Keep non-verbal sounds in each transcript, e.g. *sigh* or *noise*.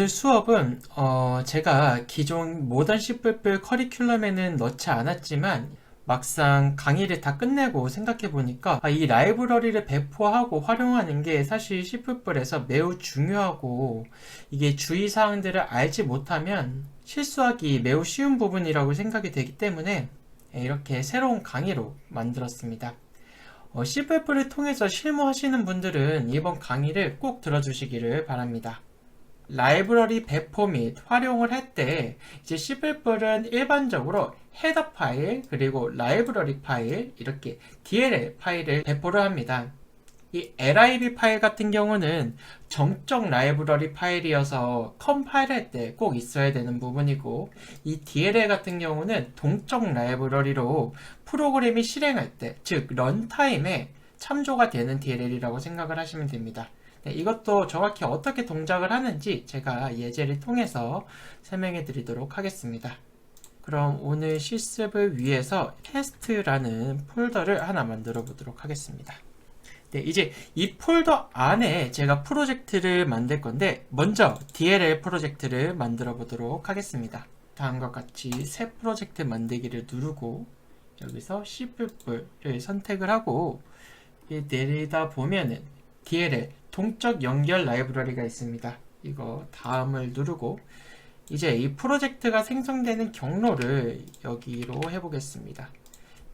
오늘 수업은 어, 제가 기존 모던 C++ 커리큘럼에는 넣지 않았지만 막상 강의를 다 끝내고 생각해 보니까 아, 이 라이브러리를 배포하고 활용하는 게 사실 C++에서 매우 중요하고 이게 주의사항들을 알지 못하면 실수하기 매우 쉬운 부분이라고 생각이 되기 때문에 이렇게 새로운 강의로 만들었습니다. 어, C++를 통해서 실무하시는 분들은 이번 강의를 꼭 들어주시기를 바랍니다. 라이브러리 배포 및 활용을 할 때 이제 C++은 일반적으로 헤더 파일 그리고 라이브러리 파일 이렇게 DLL 파일을 배포를 합니다. 이 lib 파일 같은 경우는 정적 라이브러리 파일이어서 컴파일 할 때 꼭 있어야 되는 부분이고 이 DLL 같은 경우는 동적 라이브러리로 프로그램이 실행할 때, 즉 런타임에 참조가 되는 DLL이라고 생각을 하시면 됩니다. 네, 이것도 정확히 어떻게 동작을 하는지 제가 예제를 통해서 설명해 드리도록 하겠습니다. 그럼 오늘 실습을 위해서 테스트라는 폴더를 하나 만들어 보도록 하겠습니다. 네, 이제 이 폴더 안에 제가 프로젝트를 만들 건데 먼저 DLL 프로젝트를 만들어 보도록 하겠습니다. 다음과 같이 새 프로젝트 만들기를 누르고 여기서 C++를 선택을 하고 내리다 보면은 DLL 동적 연결 라이브러리가 있습니다. 이거 다음을 누르고 이제 이 프로젝트가 생성되는 경로를 여기로 해보겠습니다.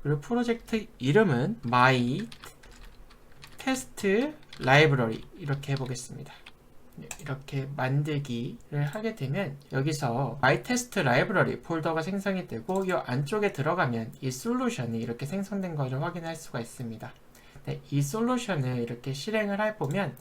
그리고 프로젝트 이름은 my test library 이렇게 해보겠습니다. 네, 이렇게 만들기를 하게 되면 여기서 my test library 폴더가 생성이 되고 이 안쪽에 들어가면 이 솔루션이 이렇게 생성된 것을 확인할 수가 있습니다. 네, 이 솔루션을 이렇게 실행을 해 보면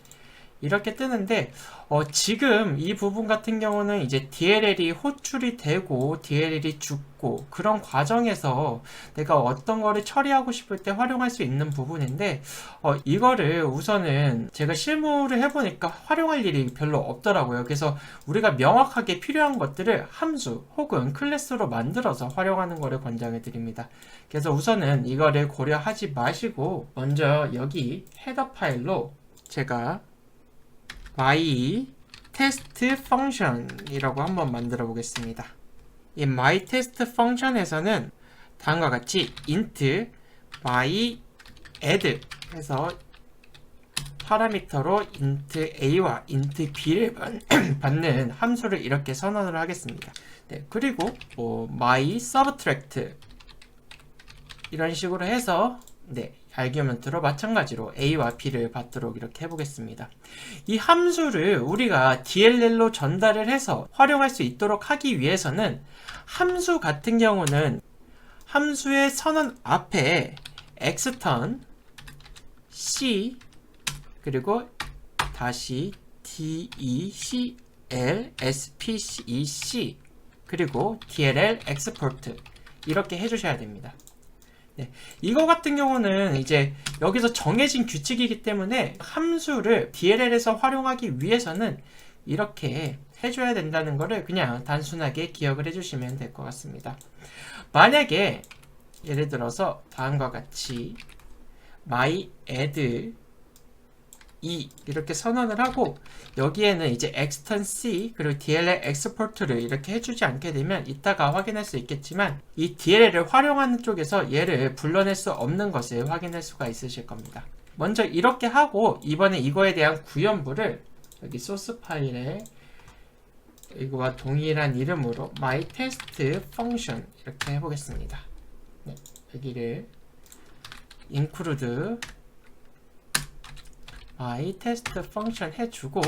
이렇게 뜨는데 어, 지금 이 부분 같은 경우는 이제 DLL이 호출이 되고 DLL이 죽고 그런 과정에서 내가 어떤 거를 처리하고 싶을 때 활용할 수 있는 부분인데 어, 이거를 우선은 제가 실무를 해보니까 활용할 일이 별로 없더라고요. 그래서 우리가 명확하게 필요한 것들을 함수 혹은 클래스로 만들어서 활용하는 거를 권장해 드립니다. 그래서 우선은 이거를 고려하지 마시고 먼저 여기 헤더 파일로 제가 my test function이라고 한번 만들어 보겠습니다. 이 my test function에서는 다음과 같이 int my add 해서 파라미터로 int a와 int b를 *clears throat* 받는 함수를 이렇게 선언을 하겠습니다. 네, 그리고 뭐 my subtract 이런 식으로 해서 네, 알규먼트로 마찬가지로 a와 b를 받도록 이렇게 해보겠습니다. 이 함수를 우리가 DLL로 전달을 해서 활용할 수 있도록 하기 위해서는 함수 같은 경우는 함수의 선언 앞에 xturn c 그리고 다시 d e c l s p e 그리고 dll export 이렇게 해주셔야 됩니다. 네, 이거 같은 경우는 이제 여기서 정해진 규칙이기 때문에 함수를 DLL에서 활용하기 위해서는 이렇게 해줘야 된다는 것을 그냥 단순하게 기억을 해주시면 될 것 같습니다. 만약에 예를 들어서 다음과 같이 my add 2 이렇게 선언을 하고 여기에는 이제 extern c 그리고 DLL export를 이렇게 해주지 않게 되면 이따가 확인할 수 있겠지만 이 DLL을 활용하는 쪽에서 얘를 불러낼 수 없는 것을 확인할 수가 있으실 겁니다. 먼저 이렇게 하고 이번에 이거에 대한 구현부를 여기 소스 파일에 이거와 동일한 이름으로 my test function 이렇게 해보겠습니다. 네, 여기를 include my test function 해주고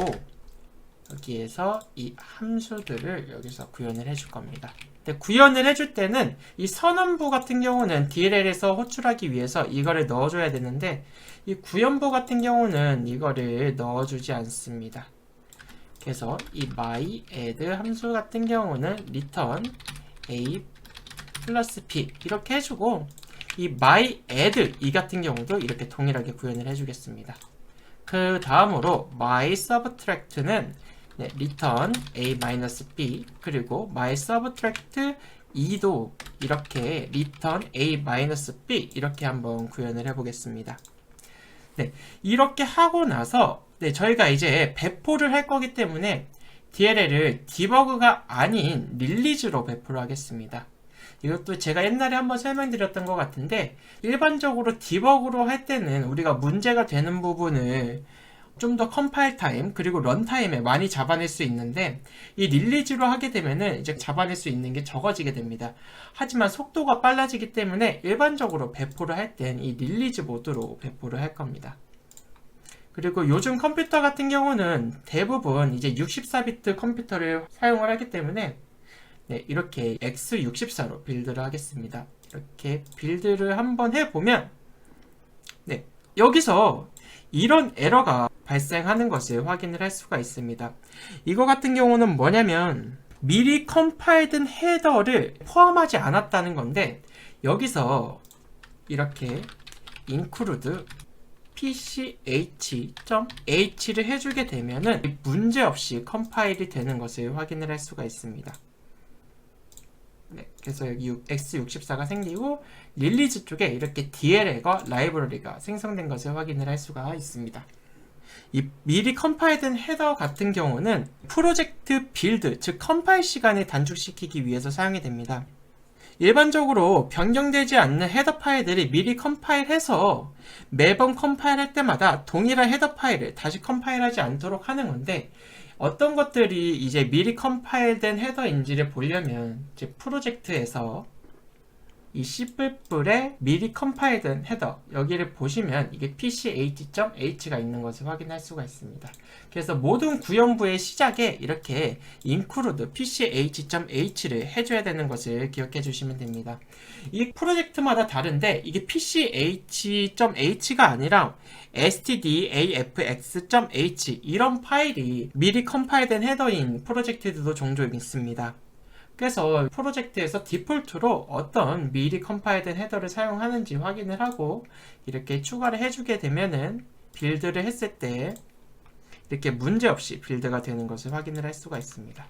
여기에서 이 함수들을 여기서 구현을 해줄 겁니다. 구현을 해줄 때는 이 선언부 같은 경우는 DLL에서 호출하기 위해서 이거를 넣어줘야 되는데 이 구현부 같은 경우는 이거를 넣어주지 않습니다. 그래서 이 my add 함수 같은 경우는 return a 플러스 p 이렇게 해주고 이 my add 이 같은 경우도 이렇게 동일하게 구현을 해주겠습니다. 그 다음으로 my subtract는 네, return a-b 그리고 my subtract 2도 이렇게 return a-b 이렇게 한번 구현을 해보겠습니다. 네, 이렇게 하고 나서 네, 저희가 이제 배포를 할 거기 때문에 DLL을 디버그가 아닌 릴리즈로 배포를 하겠습니다. 이것도 제가 옛날에 한번 설명드렸던 것 같은데 일반적으로 디버그로 할 때는 우리가 문제가 되는 부분을 좀더 컴파일 타임 그리고 런 타임에 많이 잡아낼 수 있는데 이 릴리즈로 하게 되면은 이제 잡아낼 수 있는 게 적어지게 됩니다. 하지만 속도가 빨라지기 때문에 일반적으로 배포를 할 땐 이 릴리즈 모드로 배포를 할 겁니다. 그리고 요즘 컴퓨터 같은 경우는 대부분 이제 64비트 컴퓨터를 사용을 하기 때문에 네, 이렇게 X64로 빌드를 하겠습니다. 이렇게 빌드를 한번 해보면 네, 여기서 이런 에러가 발생하는 것을 확인을 할 수가 있습니다. 이거 같은 경우는 뭐냐면 미리 컴파일된 헤더를 포함하지 않았다는 건데 여기서 이렇게 include pch.h를 해주게 되면은 문제없이 컴파일이 되는 것을 확인을 할 수가 있습니다. 네, 그래서 여기 x64가 생기고 릴리즈 쪽에 이렇게 DLL과 라이브러리가 생성된 것을 확인을 할 수가 있습니다. 이 미리 컴파일된 헤더 같은 경우는 프로젝트 빌드, 즉 컴파일 시간을 단축시키기 위해서 사용이 됩니다. 일반적으로 변경되지 않는 헤더 파일들이 미리 컴파일해서 매번 컴파일할 때마다 동일한 헤더 파일을 다시 컴파일하지 않도록 하는 건데 어떤 것들이 이제 미리 컴파일된 헤더 인지를 보려면 이제 프로젝트에서 이 C++에 미리 컴파일된 헤더 여기를 보시면 이게 pch.h가 있는 것을 확인할 수가 있습니다. 그래서 모든 구현부의 시작에 이렇게 include pch.h를 해줘야 되는 것을 기억해 주시면 됩니다. 이 프로젝트마다 다른데 이게 pch.h가 아니라 stdafx.h 이런 파일이 미리 컴파일된 헤더인 프로젝트들도 종종 있습니다. 그래서 프로젝트에서 디폴트로 어떤 미리 컴파일된 헤더를 사용하는지 확인을 하고 이렇게 추가를 해주게 되면은 빌드를 했을 때 이렇게 문제없이 빌드가 되는 것을 확인을 할 수가 있습니다.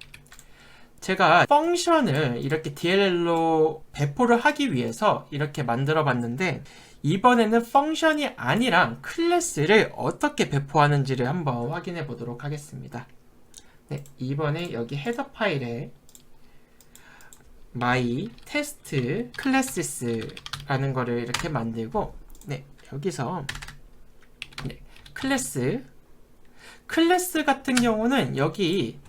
제가 펑션을 이렇게 DLL로 배포를 하기 위해서 이렇게 만들어 봤는데 이번에는 펑션이 아니라 클래스를 어떻게 배포하는지를 한번 확인해 보도록 하겠습니다. 네, 이번에 여기 헤더 파일에 my test classes,라는 거를 이렇게 만들고 네, 여기서 네, 클래스 클래스 같은 경우는 여기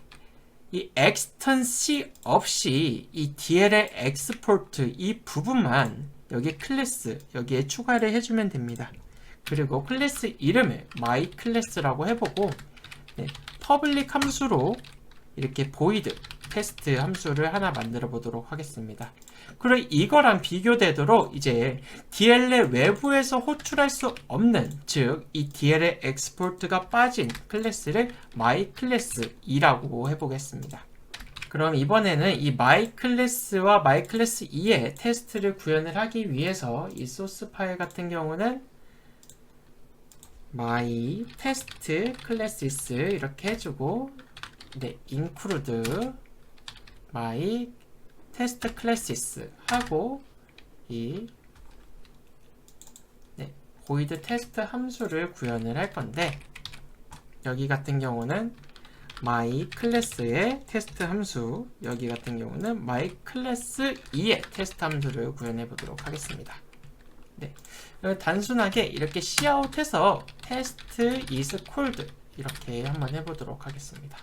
이 extency 없이 이 DLL export 이 부분만 여기 클래스 여기에 추가를 해주면 됩니다. 그리고 클래스 이름을 my class라고 해보고 네, public 함수로 이렇게 void 테스트 함수를 하나 만들어 보도록 하겠습니다. 그리고 이거랑 비교되도록 이제 DLL 외부에서 호출할 수 없는 즉 이 DLL 엑스포트가 빠진 클래스를 my 2라고 해보겠습니다. 그럼 이번에는 이 my class와 my class 2의 테스트를 구현을 하기 위해서 이 소스 파일 같은 경우는 my test classes 이렇게 해주고 네, include my test classes 하고 이 네, void test 함수를 구현을 할 건데 여기 같은 경우는 my class의 테스트 함수 여기 같은 경우는 my class 2의 테스트 함수를 구현해 보도록 하겠습니다. 네, 단순하게 이렇게 cout해서 test is called 이렇게 한번 해보도록 하겠습니다.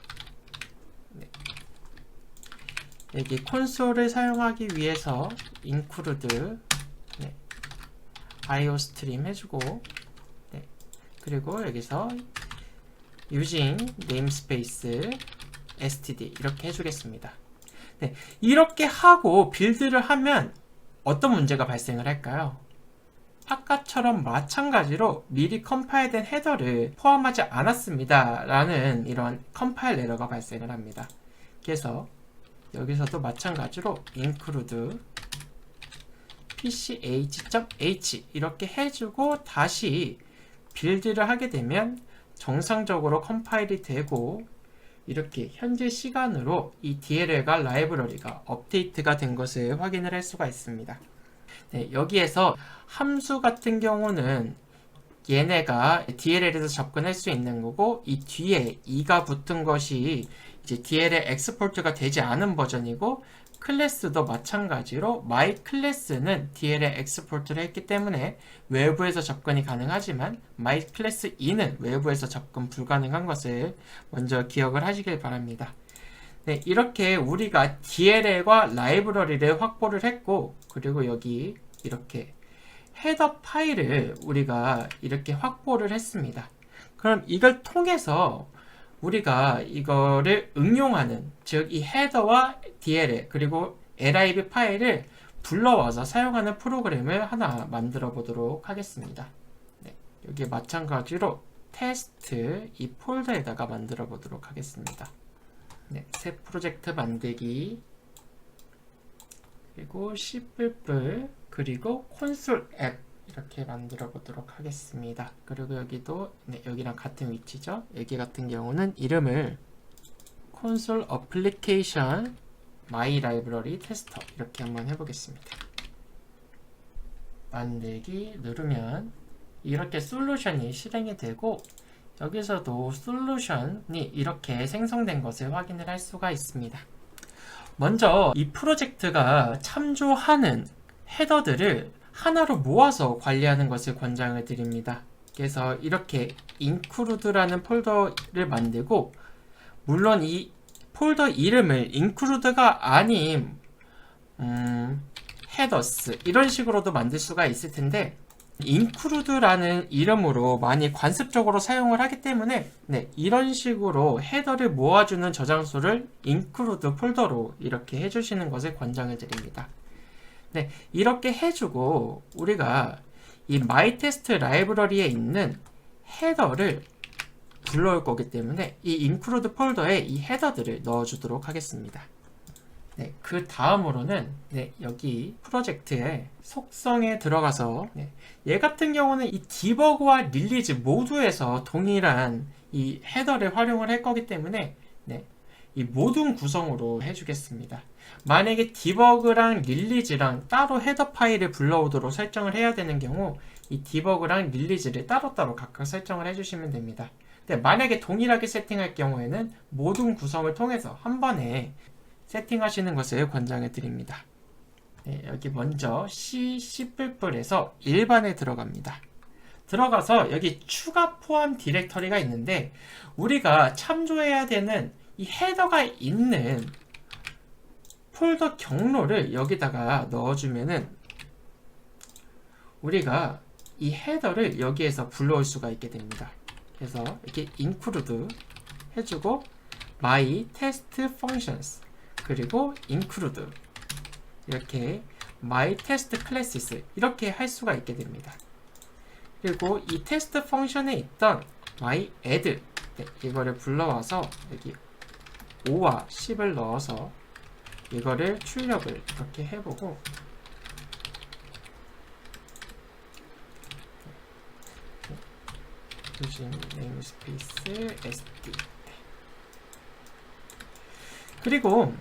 여기 콘솔을 사용하기 위해서 include 네, iostream 해주고 네, 그리고 여기서 using namespace std 이렇게 해주겠습니다. 네, 이렇게 하고 빌드를 하면 어떤 문제가 발생을 할까요? 아까처럼 마찬가지로 미리 컴파일된 헤더를 포함하지 않았습니다. 라는 이런 컴파일 에러가 발생을 합니다. 그래서 여기서도 마찬가지로 include pch.h 이렇게 해주고 다시 빌드를 하게 되면 정상적으로 컴파일이 되고 이렇게 현재 시간으로 이 DLL과 라이브러리가 업데이트가 된 것을 확인을 할 수가 있습니다. 네, 여기에서 함수 같은 경우는 얘네가 DLL에서 접근할 수 있는 거고 이 뒤에 2가 붙은 것이 이제 DLL 엑스포트가 되지 않은 버전이고 클래스도 마찬가지로 my 클래스는 DLL 엑스포트를 했기 때문에 외부에서 접근이 가능하지만 my 클래스 2는 외부에서 접근 불가능한 것을 먼저 기억을 하시길 바랍니다. 네, 이렇게 우리가 DLL과 라이브러리를 확보를 했고 그리고 여기 이렇게 헤더 파일을 우리가 이렇게 확보를 했습니다. 그럼 이걸 통해서 우리가 이거를 응용하는 즉 이 헤더와 DLL 그리고 lib 파일을 불러와서 사용하는 프로그램을 하나 만들어 보도록 하겠습니다. 네, 여기 마찬가지로 테스트 이 폴더에다가 만들어 보도록 하겠습니다. 네, 새 프로젝트 만들기 그리고 C++ 그리고 콘솔 앱 이렇게 만들어 보도록 하겠습니다. 그리고 여기도 네, 여기랑 같은 위치죠. 여기 같은 경우는 이름을 콘솔 어플리케이션 마이 라이브러리 테스터 이렇게 한번 해보겠습니다. 만들기 누르면 이렇게 솔루션이 실행이 되고 여기서도 솔루션이 이렇게 생성된 것을 확인을 할 수가 있습니다. 먼저 이 프로젝트가 참조하는 헤더들을 하나로 모아서 관리하는 것을 권장을 드립니다. 그래서 이렇게 include라는 폴더를 만들고 물론 이 폴더 이름을 include가 아닌 음, headers 이런 식으로도 만들 수가 있을 텐데 include라는 이름으로 많이 관습적으로 사용을 하기 때문에 네, 이런 식으로 헤더를 모아주는 저장소를 include 폴더로 이렇게 해주시는 것을 권장을 드립니다. 네, 이렇게 해주고 우리가 이 myTest 라이브러리에 있는 헤더를 불러올 거기 때문에 이 include 폴더에 이 헤더들을 넣어주도록 하겠습니다. 네, 그 다음으로는 네, 여기 프로젝트의 속성에 들어가서 네, 얘 같은 경우는 이 디버그와 릴리즈 모두에서 동일한 이 헤더를 활용을 할 거기 때문에 네, 이 모든 구성으로 해주겠습니다. 만약에 디버그랑 릴리즈랑 따로 헤더 파일을 불러오도록 설정을 해야 되는 경우 이 디버그랑 릴리즈를 따로따로 각각 설정을 해주시면 됩니다. 근데 만약에 동일하게 세팅할 경우에는 모든 구성을 통해서 한 번에 세팅하시는 것을 권장해 드립니다. 네, 여기 먼저 C, C++에서 일반에 들어갑니다. 들어가서 여기 추가 포함 디렉터리가 있는데 우리가 참조해야 되는 이 헤더가 있는 폴더 경로를 여기다가 넣어주면은 우리가 이 헤더를 여기에서 불러올 수가 있게 됩니다. 그래서 이렇게 include 해주고 my test functions 그리고 include 이렇게 my test classes 이렇게 할 수가 있게 됩니다. 그리고 이 테스트 펑션에 있던 my add 네, 이거를 불러와서 여기 5와 10을 넣어서 이거를 출력을 이렇게 해보고 유진 네임스페이스 sd 그리고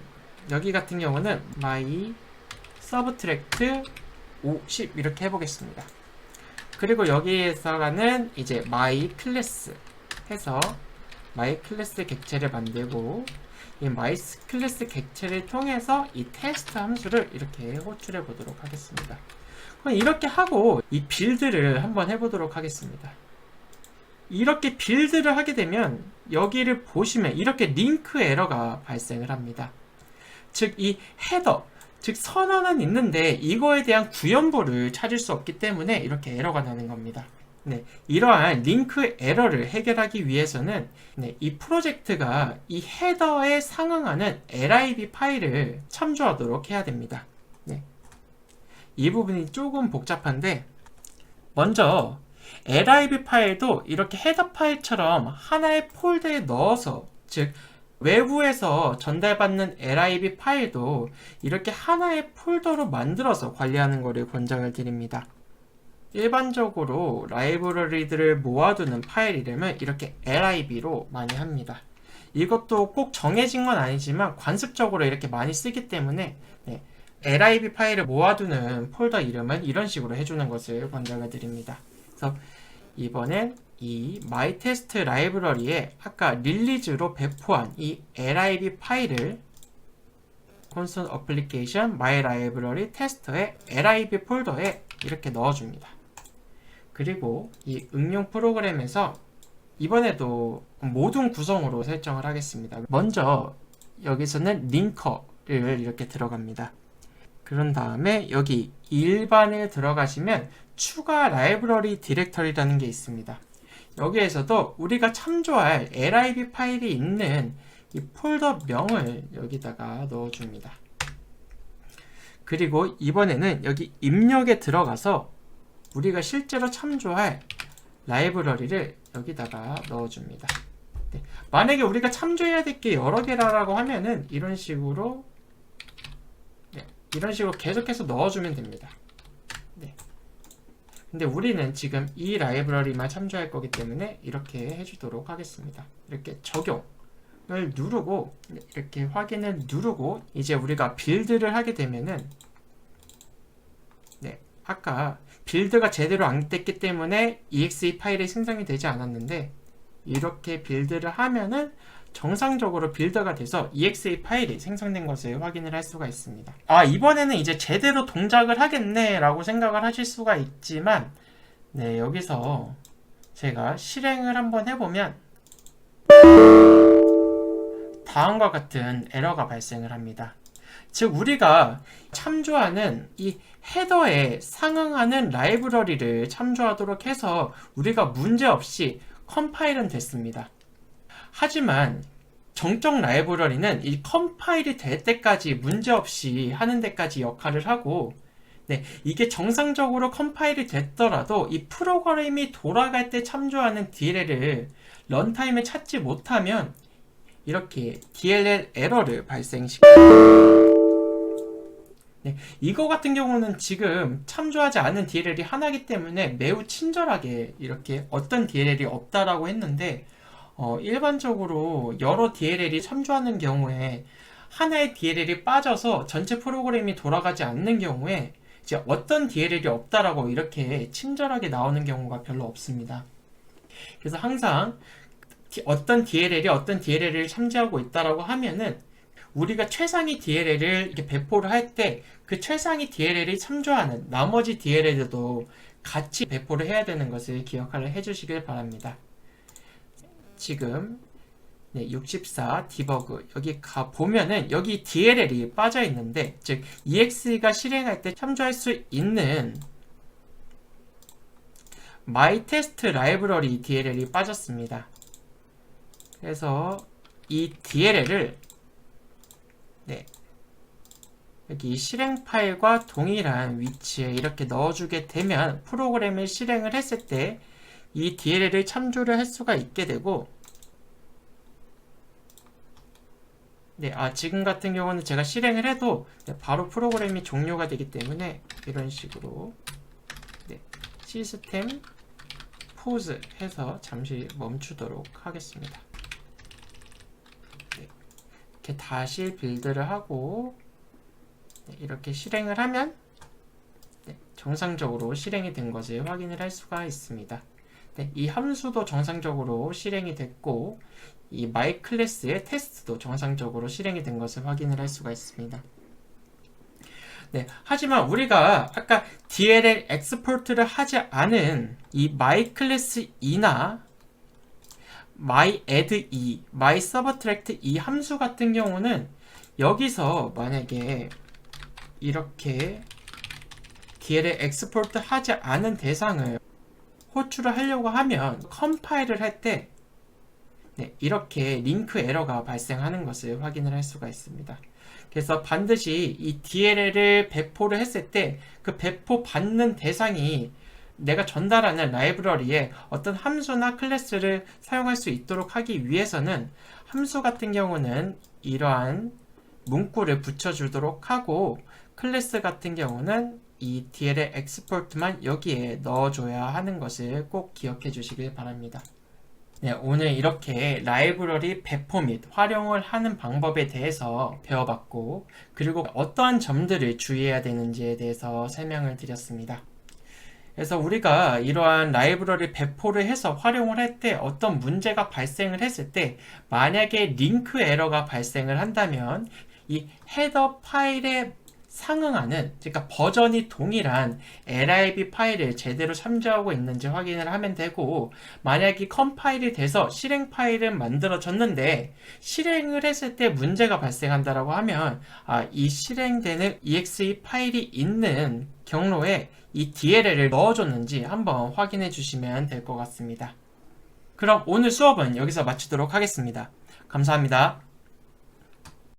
여기 같은 경우는 my subtract 5, 10 이렇게 해보겠습니다. 그리고 여기에서가는 이제 my class 해서 my class 객체를 만들고 이 my class 객체를 통해서 이 테스트 함수를 이렇게 호출해 보도록 하겠습니다. 그럼 이렇게 하고 이 빌드를 한번 해보도록 하겠습니다. 이렇게 빌드를 하게 되면 여기를 보시면 이렇게 링크 에러가 발생을 합니다. 즉 이 헤더 즉 선언은 있는데 이거에 대한 구현부를 찾을 수 없기 때문에 이렇게 에러가 나는 겁니다. 네, 이러한 링크 에러를 해결하기 위해서는 네, 이 프로젝트가 이 헤더에 상응하는 lib 파일을 참조하도록 해야 됩니다. 네, 이 부분이 조금 복잡한데 먼저 lib 파일도 이렇게 헤더 파일처럼 하나의 폴더에 넣어서 즉 외부에서 전달받는 lib 파일도 이렇게 하나의 폴더로 만들어서 관리하는 것을 권장을 드립니다. 일반적으로 라이브러리들을 모아두는 파일 이름을 이렇게 lib로 많이 합니다. 이것도 꼭 정해진 건 아니지만 관습적으로 이렇게 많이 쓰기 때문에 네, lib 파일을 모아두는 폴더 이름은 이런 식으로 해주는 것을 권장을 드립니다. 그래서 이번엔 이 myTest 라이브러리에 아까 릴리즈로 배포한 이 lib 파일을 console application my library test의 lib 폴더에 이렇게 넣어줍니다. 그리고 이 응용 프로그램에서 이번에도 모든 구성으로 설정을 하겠습니다. 먼저 여기서는 링커를 이렇게 들어갑니다. 그런 다음에 여기 일반에 들어가시면 추가 라이브러리 디렉터리라는 게 있습니다. 여기에서도 우리가 참조할 lib 파일이 있는 이 폴더 명을 여기다가 넣어줍니다. 그리고 이번에는 여기 입력에 들어가서 우리가 실제로 참조할 라이브러리를 여기다가 넣어줍니다. 네. 만약에 우리가 참조해야 될 게 여러 개라고 하면은 이런 식으로 네. 이런 식으로 계속해서 넣어주면 됩니다. 네. 근데 우리는 지금 이 라이브러리만 참조할 거기 때문에 이렇게 해주도록 하겠습니다. 이렇게 적용을 누르고 이렇게 확인을 누르고 이제 우리가 빌드를 하게 되면은 네 아까 빌드가 제대로 안 됐기 때문에 exe 파일이 생성이 되지 않았는데 이렇게 빌드를 하면은 정상적으로 빌드가 돼서 exe 파일이 생성된 것을 확인을 할 수가 있습니다. 아, 이번에는 이제 제대로 동작을 하겠네 라고 생각을 하실 수가 있지만 네, 여기서 제가 실행을 한번 해보면 다음과 같은 에러가 발생을 합니다. 즉 우리가 참조하는 이 헤더에 상응하는 라이브러리를 참조하도록 해서 우리가 문제없이 컴파일은 됐습니다. 하지만 정적 라이브러리는 이 컴파일이 될 때까지 문제없이 하는 데까지 역할을 하고 네, 이게 정상적으로 컴파일이 됐더라도 이 프로그램이 돌아갈 때 참조하는 DLL을 런타임에 찾지 못하면 이렇게 DLL 에러를 발생시킵니다. 네, 이거 같은 경우는 지금 참조하지 않은 DLL이 하나이기 때문에 매우 친절하게 이렇게 어떤 DLL이 없다라고 했는데 어, 일반적으로 여러 DLL이 참조하는 경우에 하나의 DLL이 빠져서 전체 프로그램이 돌아가지 않는 경우에 이제 어떤 DLL이 없다라고 이렇게 친절하게 나오는 경우가 별로 없습니다. 그래서 항상 어떤 DLL이 어떤 DLL을 참조하고 있다라고 하면은 우리가 최상위 DLL을 이렇게 배포를 할 때 그 최상위 DLL이 참조하는 나머지 DLL도 같이 배포를 해야 되는 것을 기억을 해주시길 바랍니다. 지금 네, 64 디버그 여기 가 보면은 여기 DLL이 빠져 있는데 즉 EXE가 실행할 때 참조할 수 있는 myTest 라이브러리 DLL이 빠졌습니다. 그래서 이 DLL을 네. 여기 실행 파일과 동일한 위치에 이렇게 넣어주게 되면 프로그램을 실행을 했을 때 이 DLL을 참조를 할 수가 있게 되고 네, 아, 지금 같은 경우는 제가 실행을 해도 네, 바로 프로그램이 종료가 되기 때문에 이런 식으로 네, 시스템 포즈 해서 잠시 멈추도록 하겠습니다. 이렇게 다시 빌드를 하고 네, 이렇게 실행을 하면 네, 정상적으로 실행이 된 것을 확인을 할 수가 있습니다. 네, 이 함수도 정상적으로 실행이 됐고 이 my 클래스의 테스트도 정상적으로 실행이 된 것을 확인을 할 수가 있습니다. 네, 하지만 우리가 아까 DLL 엑스포트를 하지 않은 이 my 클래스 2나 my add e, my subtract e 함수 같은 경우는 여기서 만약에 이렇게 DLL 엑스포트 하지 않은 대상을 호출을 하려고 하면 컴파일을 할때 네, 이렇게 링크 에러가 발생하는 것을 확인을 할 수가 있습니다. 그래서 반드시 이 DLL을 배포를 했을 때 그 배포 받는 대상이 내가 전달하는 라이브러리에 어떤 함수나 클래스를 사용할 수 있도록 하기 위해서는 함수 같은 경우는 이러한 문구를 붙여주도록 하고 클래스 같은 경우는 이 DLL 엑스포트만 여기에 넣어줘야 하는 것을 꼭 기억해 주시길 바랍니다. 네, 오늘 이렇게 라이브러리 배포 및 활용을 하는 방법에 대해서 배워봤고 그리고 어떠한 점들을 주의해야 되는지에 대해서 설명을 드렸습니다. 그래서 우리가 이러한 라이브러리 배포를 해서 활용을 할 때 어떤 문제가 발생을 했을 때 만약에 링크 에러가 발생을 한다면 이 헤더 파일에 상응하는 그러니까 버전이 동일한 lib 파일을 제대로 참조하고 있는지 확인을 하면 되고 만약에 컴파일이 돼서 실행 파일은 만들어졌는데 실행을 했을 때 문제가 발생한다라고 하면 아, 이 실행되는 exe 파일이 있는 경로에 이 DLL을 넣어줬는지 한번 확인해 주시면 될 것 같습니다. 그럼 오늘 수업은 여기서 마치도록 하겠습니다. 감사합니다.